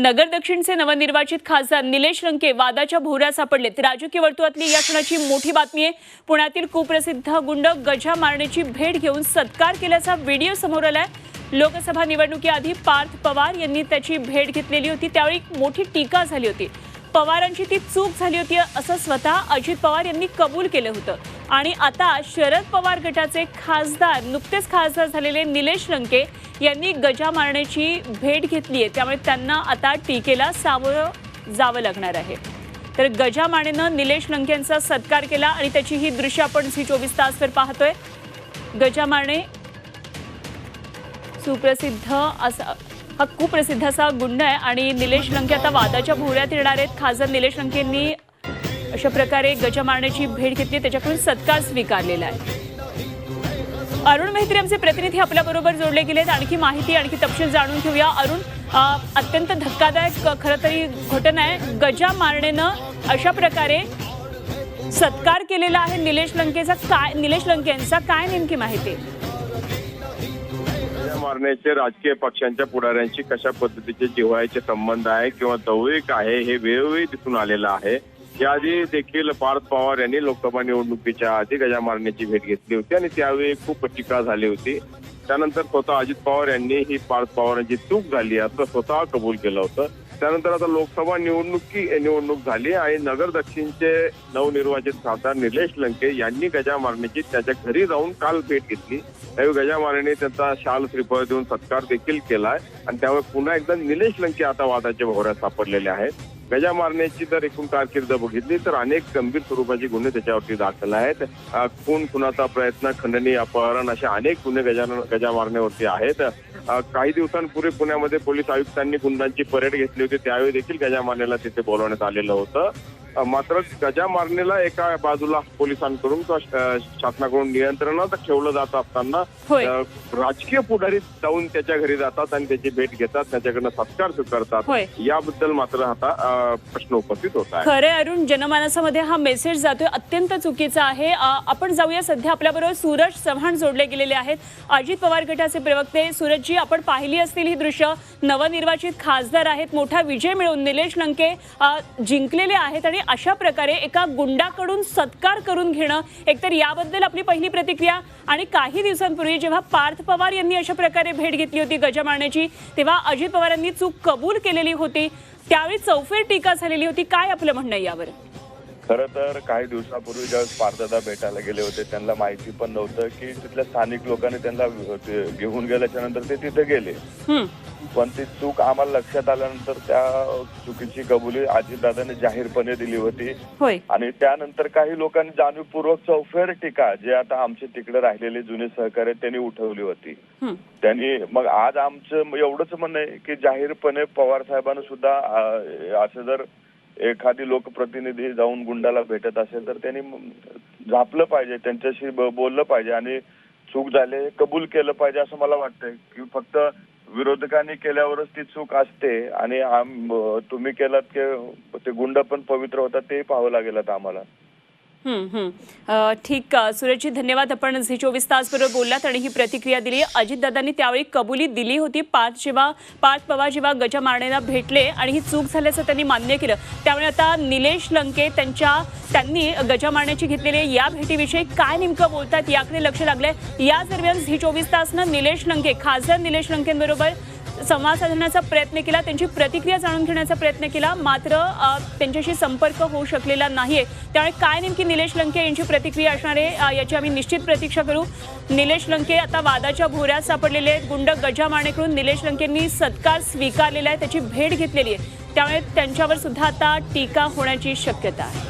नगर दक्षिणचे नवनिर्वाचित खासदार निलेश लंके वादाच्या भोवऱ्या सापडलेत राजकीय वर्तुळातली या क्षणाची मोठी बातमी आहे. पुण्यातील कुप्रसिद्ध गुंड गजा मारण्याची भेट घेऊन सत्कार केल्याचा व्हिडिओ समोर आलाय. लोकसभा निवडणुकीआधी पार्थ पवार यांनी त्याची भेट घेतलेली होती. त्यावेळी मोठी टीका झाली होती. पवारांची ती चूक झाली होती असं स्वतः अजित पवार यांनी कबूल केलं होतं. आणि आता शरद पवार गटाचे खासदार नुकतेच खासदार झालेले निलेश लंके यांनी गजा मारण्याची भेट घेतली आहे. त्यामुळे त्यांना आता टीकेला सामोरं जावं लागणार आहे. तर गजा मानेनं निलेश लंके यांचा सत्कार केला आणि त्याची ही दृश्य आपण झी चोवीस तासवर पाहतोय. गजा माने सुप्रसिद्ध असा हा कुप्रसिद्ध असा गुंड आहे आणि निलेश लंके आता वादाच्या भोवऱ्यात येणार आहेत. खासदार निलेश लंकेंनी अशा प्रकारे गजा मारण्याची भेट घेतली त्याच्याकडून सत्कार स्वीकारलेला आहे. अरुण मेहत्री आमचे प्रतिनिधी आपल्याबरोबर जोडले जोडले गेलेत. आणखी माहिती आणखी तपशील जाणून घेऊया. अरुण अत्यंत धक्कादायक खरं तरी घटना आहे. गजा मारणेनं अशा प्रकारे सत्कार केलेला आहे निलेश लंकेचा. काय निलेश लंके यांचा काय नेमकी माहिती? आहे? मारण्याचे राजकीय पक्षांच्या पुढाऱ्यांशी कशा पद्धतीचे जिव्हाळ्याचे संबंध आहे किंवा दौरिक आहे हे वेळोवेळी दिसून आलेलं आहे. याआधी देखील पार्थ पवार यांनी लोकसभा निवडणुकीच्या आधी गजामारण्याची भेट घेतली होती आणि त्यावेळी खूप टीका झाली होती. त्यानंतर स्वतः अजित पवार यांनी ही पार्थ पवारांची चूक झाली असं स्वतः कबूल केलं होतं. त्यानंतर आता लोकसभा निवडणुकी निवडणूक झाली आणि नगर दक्षिणचे नवनिर्वाचित खासदार निलेश लंके यांनी गजा मारण्याची त्याच्या घरी जाऊन काल भेट घेतली. त्यावेळी गजा मारणे त्यांचा शाल श्रीफळ देऊन सत्कार देखील केलाय आणि त्यामुळे पुन्हा एकदा निलेश लंके आता वादाच्या भोवऱ्यात सापडलेले आहेत. गजा मारण्याची जर एकूण कारकीर्द बघितली तर अनेक गंभीर स्वरूपाचे गुन्हे त्याच्यावरती दाखल आहेत. खून खुनाचा प्रयत्न खंडणी अपहरण असे अनेक गुन्हे गजा गजा मारण्यावरती आहेत. काही दिवसांपूर्वी पुण्यामध्ये पोलीस आयुक्तांनी गुंडांची परेड घेतली होती. त्यावेळी देखील गजा मारण्याला तिथे बोलवण्यात आलेलं होतं. मात्र गजा मारण्याला एका बाजूला पोलिसांकडून किंवा शासनाकडून नियंत्रणात ठेवलं जात असताना राजकीय पुढारी जाऊन त्याच्या घरी जातात आणि त्याची भेट घेतात त्याच्याकडनं सत्कार स्वीकारतात. याबद्दल मात्र आता प्रश्न उपस्थित होत आहे. खरे अरुण जनमानसामध्ये हा मेसेज जातोय अत्यंत चुकीचा आहे. आपण जाऊया सध्या आपल्याबरोबर सूरज चव्हाण जोडले गेलेले आहेत. अजित पवार गटाचे प्रवक्ते सूरजजी आपण पाहिली असतील ही दृश्य. नवनिर्वाचित खासदार आहेत मोठा विजय मिळवून निलेश लंके जिंकलेले आहेत आणि अशा प्रकारे एका गुंडाकडून सत्कार करून घेणं एकतर याबद्दल आपली पहिली प्रतिक्रिया. आणि काही दिवसांपूर्वी जेव्हा पार्थ पवार यांनी अशा प्रकारे भेट घेतली होती गजा मारण्याची तेव्हा अजित पवारांनी चूक कबूल केलेली होती. त्यावेळी चौफेर टीका झालेली होती. काय आपलं म्हणणं यावर? खरं तर काही दिवसापूर्वी ज्यावेळेस पारदादा भेटायला गेले होते त्यांना माहिती पण नव्हतं की तिथल्या स्थानिक लोकांनी त्यांना घेऊन गेल्याच्यानंतर ते तिथे गेले. पण ती चूक आम्हाला लक्षात आल्यानंतर त्या चुकीची कबुली अजितदादाने जाहीरपणे दिली होती आणि त्यानंतर काही लोकांनी जाणीवपूर्वक चौफेर टीका जे आता आमचे तिकडे राहिलेले जुने सहकारी त्यांनी उठवली होती. त्यांनी मग आज आमचं एवढंच म्हणणं आहे की जाहीरपणे पवार साहेबांना सुद्धा असं जर एखादी लोकप्रतिनिधी जाऊन गुंडाला भेटत असेल तर त्यांनी झापलं पाहिजे त्यांच्याशी बोललं पाहिजे आणि चूक झाले हे कबूल केलं पाहिजे असं मला वाटतंय. की फक्त विरोधकांनी केल्यावरच ती चूक असते आणि तुम्ही केलात की ते गुंड पण पवित्र होतात ते पाहावं लागेल आता आम्हाला. ठीक अ, धन्यवाद. आपण झी चोवीस तासबरोबर बोललात आणि ही प्रतिक्रिया दिली. अजितदादांनी त्यावेळी कबुली दिली होती. पाच जेव्हा पाच पवार जेव्हा गजा मारण्याला भेटले आणि ही चूक झाल्याचं त्यांनी मान्य केलं. त्यामुळे आता निलेश लंके त्यांच्या त्यांनी गजा मारण्याची घेतलेली या भेटीविषयी काय नेमकं बोलतात याकडे लक्ष लागलंय. या दरम्यान झी चोवीस तासनं निलेश लंके खासदार निलेश लंकेंबरोबर संवाद साधण्याचा प्रयत्न केला त्यांची प्रतिक्रिया जाणून घेण्याचा प्रयत्न केला मात्र त्यांच्याशी संपर्क होऊ शकलेला नाहीये. त्यामुळे काय नेमकी निलेश लंके यांची प्रतिक्रिया असणार आहे याची आम्ही निश्चित प्रतीक्षा करू. निलेश लंके आता वादाच्या भोऱ्यात सापडलेले आहेत. गुंड गजा मानेकडून निलेश लंकेंनी सत्कार स्वीकारलेला आहे त्याची भेट घेतलेली आहे. त्यामुळे त्यांच्यावर सुद्धा आता टीका होण्याची शक्यता आहे.